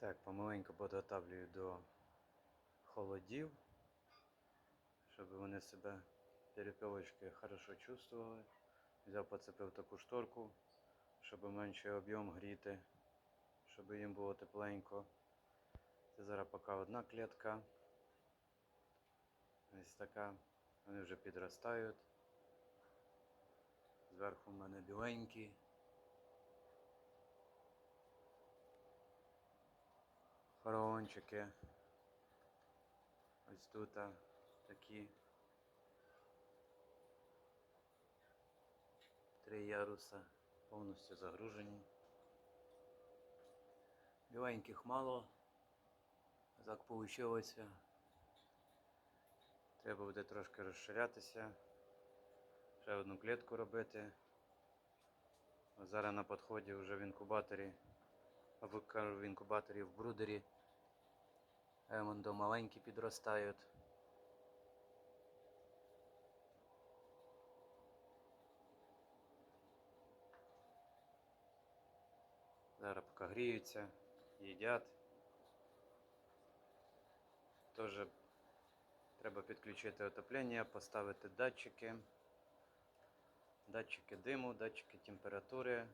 Так, помаленьку підготавлюю до холодів, щоб вони себе перепілочки хорошо чувствували. Взяв, поцепив таку шторку, щоб менший об'єм гріти, щоб їм було тепленько. Це зараз поки одна клітка. Ось така. Вони вже підростають. Зверху в мене біленькі. Фараончики. Ось тут такі три яруса повністю загружені. Біленьких мало. Так вийшло. Треба буде трошки розширятися. Ще одну клітку робити. Зараз на підході вже в інкубаторі, або в інкубаторі в брудері. Емондо маленькі підростають. Зараз поки гріються, їдять. Теж треба підключити отоплення, поставити датчики. Датчики диму, датчики температури.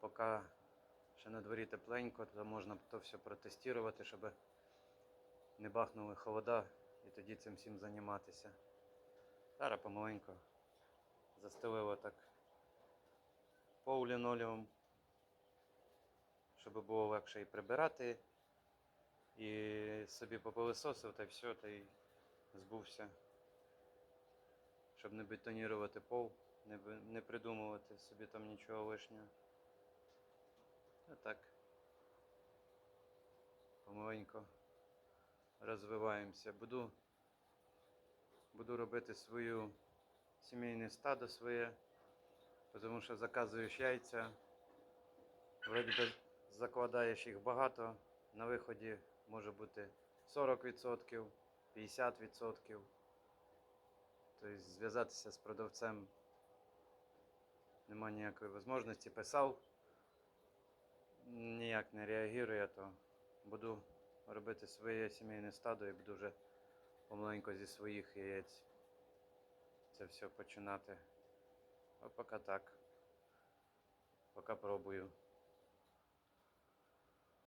Поки ще на дворі тепленько, то можна то все протестувати, щоб не бахнули холода і тоді цим всім займатися. Зараз помаленьку застелило так пол щоб було легше і прибирати, і собі попилисосив, та все, та й збувся. Щоб не бетонірувати пол, не, не придумувати собі там нічого лишнього. А так. Помаленько розвиваємося. Буду, буду робити свою сімейне стадо своє, тому що заказуєш яйця. Вроді закладаєш їх багато, на виході може бути 40%, 50%. Тобто зв'язатися з продавцем немає ніякої можливості. Писав, ніяк не реагує, то буду робити своє сімейне стадо і буду вже помаленько зі своїх яєць це все починати. А поки так. Поки пробую.